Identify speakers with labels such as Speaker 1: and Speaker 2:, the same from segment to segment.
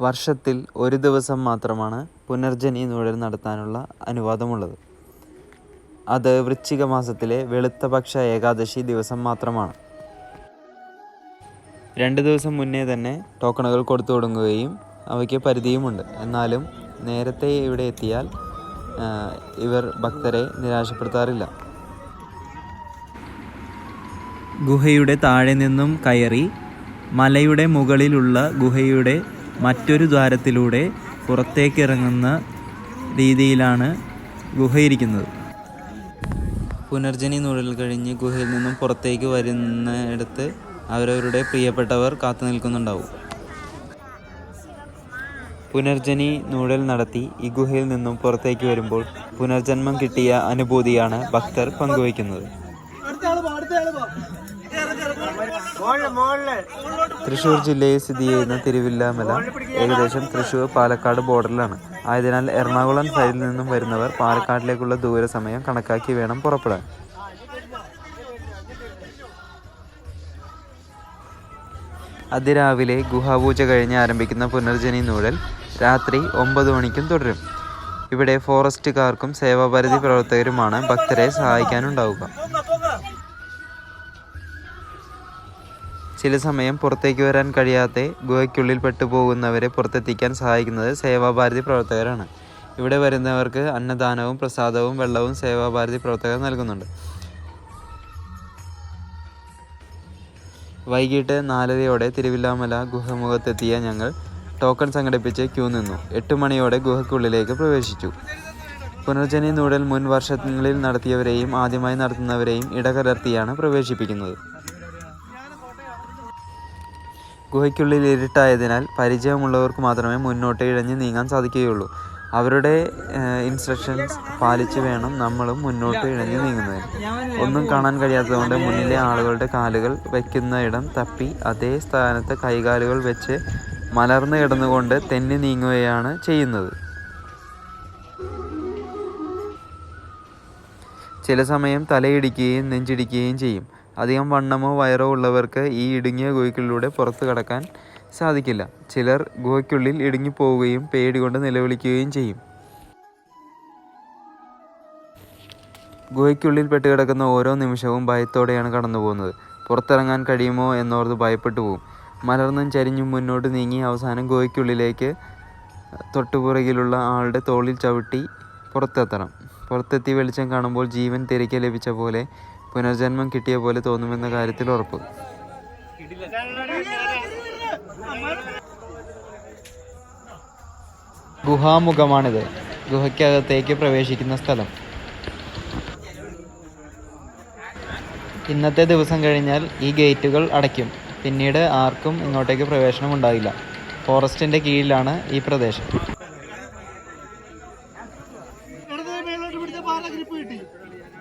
Speaker 1: വർഷത്തിൽ ഒരു ദിവസം മാത്രമാണ് പുനർജനി നൂഴൽ നടത്താനുള്ള അനുവാദമുള്ളത്. അത് വൃശ്ചിക മാസത്തിലെ വെളുത്തപക്ഷ ഏകാദശി ദിവസം മാത്രമാണ്. രണ്ട് ദിവസം മുന്നേ തന്നെ ടോക്കണുകൾ കൊടുത്തു തുടങ്ങുകയും അവയ്ക്ക് പരിധിയുമുണ്ട്. എന്നാലും നേരത്തെ ഇവിടെ എത്തിയാൽ ഇവർ ഭക്തരെ നിരാശപ്പെടുത്താറില്ല. ഗുഹയുടെ താഴെ നിന്നും കയറി മലയുടെ മുകളിലുള്ള ഗുഹയുടെ മറ്റൊരു ദ്വാരത്തിലൂടെ പുറത്തേക്ക് ഇറങ്ങുന്ന രീതിയിലാണ് ഗുഹയിരിക്കുന്നത്. പുനർജനി നൂഴൽ കഴിഞ്ഞ് ഗുഹയിൽ നിന്നും പുറത്തേക്ക് വരുന്നിടത്ത് അവരവരുടെ പ്രിയപ്പെട്ടവർ കാത്തു നിൽക്കുന്നുണ്ടാവും. പുനർജനി നൂഴൽ നടത്തി ഈ ഗുഹയിൽ നിന്നും പുറത്തേക്ക് വരുമ്പോൾ പുനർജന്മം കിട്ടിയ അനുഭൂതിയാണ് ഭക്തർ പങ്കുവയ്ക്കുന്നത്. തൃശ്ശൂർ ജില്ലയിൽ സ്ഥിതി ചെയ്യുന്ന തിരുവില്ലാമല ഏകദേശം തൃശ്ശൂർ പാലക്കാട് ബോർഡറിലാണ്. ആയതിനാൽ എറണാകുളം സൈഡിൽ നിന്നും വരുന്നവർ പാലക്കാടിലേക്കുള്ള ദൂരസമയം കണക്കാക്കി വേണം പുറപ്പെടാൻ. അതിരാവിലെ ഗുഹാപൂജ കഴിഞ്ഞ് ആരംഭിക്കുന്ന പുനർജനി നൂഴൽ രാത്രി ഒമ്പത് മണിക്കും തുടരും. ഇവിടെ ഫോറസ്റ്റുകാർക്കും സേവാപരിധി പ്രവർത്തകരുമാണ് ഭക്തരെ സഹായിക്കാനുണ്ടാവുക. ചില സമയം പുറത്തേക്ക് വരാൻ കഴിയാതെ ഗുഹയ്ക്കുള്ളിൽ പെട്ടുപോകുന്നവരെ പുറത്തെത്തിക്കാൻ സഹായിക്കുന്നത് സേവാഭാരതി പ്രവർത്തകരാണ്. ഇവിടെ വരുന്നവർക്ക് അന്നദാനവും പ്രസാദവും വെള്ളവും സേവാഭാരതി പ്രവർത്തകർ നൽകുന്നുണ്ട്. വൈകിട്ട് നാലരയോടെ തിരുവില്ലാമല ഗുഹമുഖത്തെത്തിയ ഞങ്ങൾ ടോക്കൺ സംഘടിപ്പിച്ച് ക്യൂ നിന്നു. എട്ട് മണിയോടെ ഗുഹയ്ക്കുള്ളിലേക്ക് പ്രവേശിച്ചു. പുനർജനി നൂടൽ മുൻ വർഷങ്ങളിൽ നടത്തിയവരെയും ആദ്യമായി നടത്തുന്നവരെയും ഇടകലർത്തിയാണ് പ്രവേശിപ്പിക്കുന്നത്. ഗുഹയ്ക്കുള്ളിൽ ഇരുട്ടായതിനാൽ പരിചയമുള്ളവർക്ക് മാത്രമേ മുന്നോട്ട് ഇഴഞ്ഞ് നീങ്ങാൻ സാധിക്കുകയുള്ളൂ. അവരുടെ ഇൻസ്ട്രക്ഷൻസ് പാലിച്ച് വേണം നമ്മളും മുന്നോട്ട് ഇഴഞ്ഞ് നീങ്ങുന്നതിന് ഒന്നും കാണാൻ കഴിയാത്തതുകൊണ്ട് മുന്നിലെ ആളുകളുടെ കാലുകൾ വയ്ക്കുന്ന ഇടം തപ്പി അതേ സ്ഥാനത്ത് കൈകാലുകൾ വെച്ച് മലർന്നു കിടന്നുകൊണ്ട് തെന്നി നീങ്ങുകയാണ് ചെയ്യുന്നത്. ചില സമയം തലയിടിക്കുകയും നെഞ്ചിടിക്കുകയും ചെയ്യും. അധികം വണ്ണമോ വയറോ ഉള്ളവർക്ക് ഈ ഇടുങ്ങിയ ഗുഹയ്ക്കുള്ളിലൂടെ പുറത്തു കടക്കാൻ സാധിക്കില്ല. ചിലർ ഗുഹയ്ക്കുള്ളിൽ ഇടുങ്ങിപ്പോവുകയും പേടികൊണ്ട് നിലവിളിക്കുകയും ചെയ്യും. ഗുഹയ്ക്കുള്ളിൽ പെട്ടുകിടക്കുന്ന ഓരോ നിമിഷവും ഭയത്തോടെയാണ് കടന്നു പോകുന്നത് പുറത്തിറങ്ങാൻ കഴിയുമോ എന്നോർത്ത് ഭയപ്പെട്ടു പോകും മലർന്നും ചരിഞ്ഞും മുന്നോട്ട് നീങ്ങി അവസാനം ഗുഹയ്ക്കുള്ളിലേക്ക് തൊട്ടുപുറകിലുള്ള ആളുടെ തോളിൽ ചവിട്ടി പുറത്തെത്തണം. പുറത്തെത്തി വെളിച്ചം കാണുമ്പോൾ ജീവൻ തിരികെ ലഭിച്ച പോലെ പുനർജന്മം കിട്ടിയ പോലെ തോന്നുമെന്ന കാര്യത്തിൽ ഉറപ്പ്. ഗുഹാമുഖമാണിത്. ഗുഹയ്ക്കകത്തേക്ക് പ്രവേശിക്കുന്ന സ്ഥലം. ഇന്നത്തെ ദിവസം കഴിഞ്ഞാൽ ഈ ഗേറ്റുകൾ അടയ്ക്കും. പിന്നീട് ആർക്കും ഇങ്ങോട്ടേക്ക് പ്രവേശനം ഉണ്ടാകില്ല. ഫോറസ്റ്റിന്റെ കീഴിലാണ് ഈ പ്രദേശം.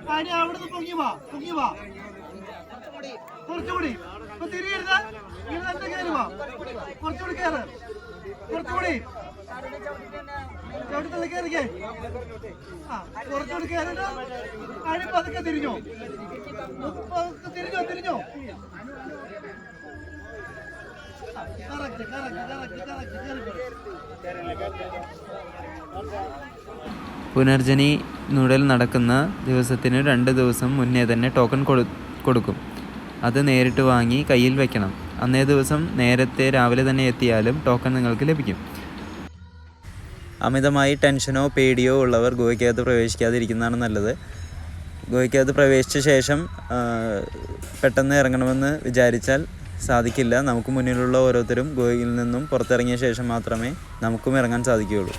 Speaker 2: അതിന് അവിടുന്ന് പൊങ്ങി വാ പൊങ്ങി വാ. കുറച്ചുകൂടി. ഇപ്പൊ ഇങ്ങനെ തന്നെ കയറി വാ? കുറച്ചുകൂടി കയറ്. കുറച്ചുകൂടി. ചവിട്ടത്തിൽ കയറിക്കേ. ആ കുറച്ചുകൂടി കയറിട്ട് അതിന് പതുക്കെ തിരിഞ്ഞോ. പതുക്കെ തിരിഞ്ഞോ തിരിഞ്ഞോ. കറക്റ്റ് കറക്റ്റ് കറക്റ്റ് കറക്റ്റ് കയറി
Speaker 1: പുനർജനി നുഴൽ നടക്കുന്ന ദിവസത്തിന് രണ്ട് ദിവസം മുന്നേ തന്നെ ടോക്കൺ കൊടു കൊടുക്കും. അത് നേരിട്ട് വാങ്ങി കയ്യിൽ വെക്കണം. അന്നേ ദിവസം നേരത്തെ രാവിലെ തന്നെ എത്തിയാലും ടോക്കൺ നിങ്ങൾക്ക് ലഭിക്കും. അമിതമായി ടെൻഷനോ പേടിയോ ഉള്ളവർ ഗുഹയ്ക്കകത്ത് പ്രവേശിക്കാതിരിക്കുന്നതാണ് നല്ലത്. ഗുഹയ്ക്കകത്ത് പ്രവേശിച്ച ശേഷം പെട്ടെന്ന് ഇറങ്ങണമെന്ന് വിചാരിച്ചാൽ സാധിക്കില്ല. നമുക്ക് മുന്നിലുള്ള ഓരോരുത്തരും ഗുഹയിൽ നിന്നും പുറത്തിറങ്ങിയ ശേഷം മാത്രമേ നമുക്കും ഇറങ്ങാൻ സാധിക്കുകയുള്ളൂ.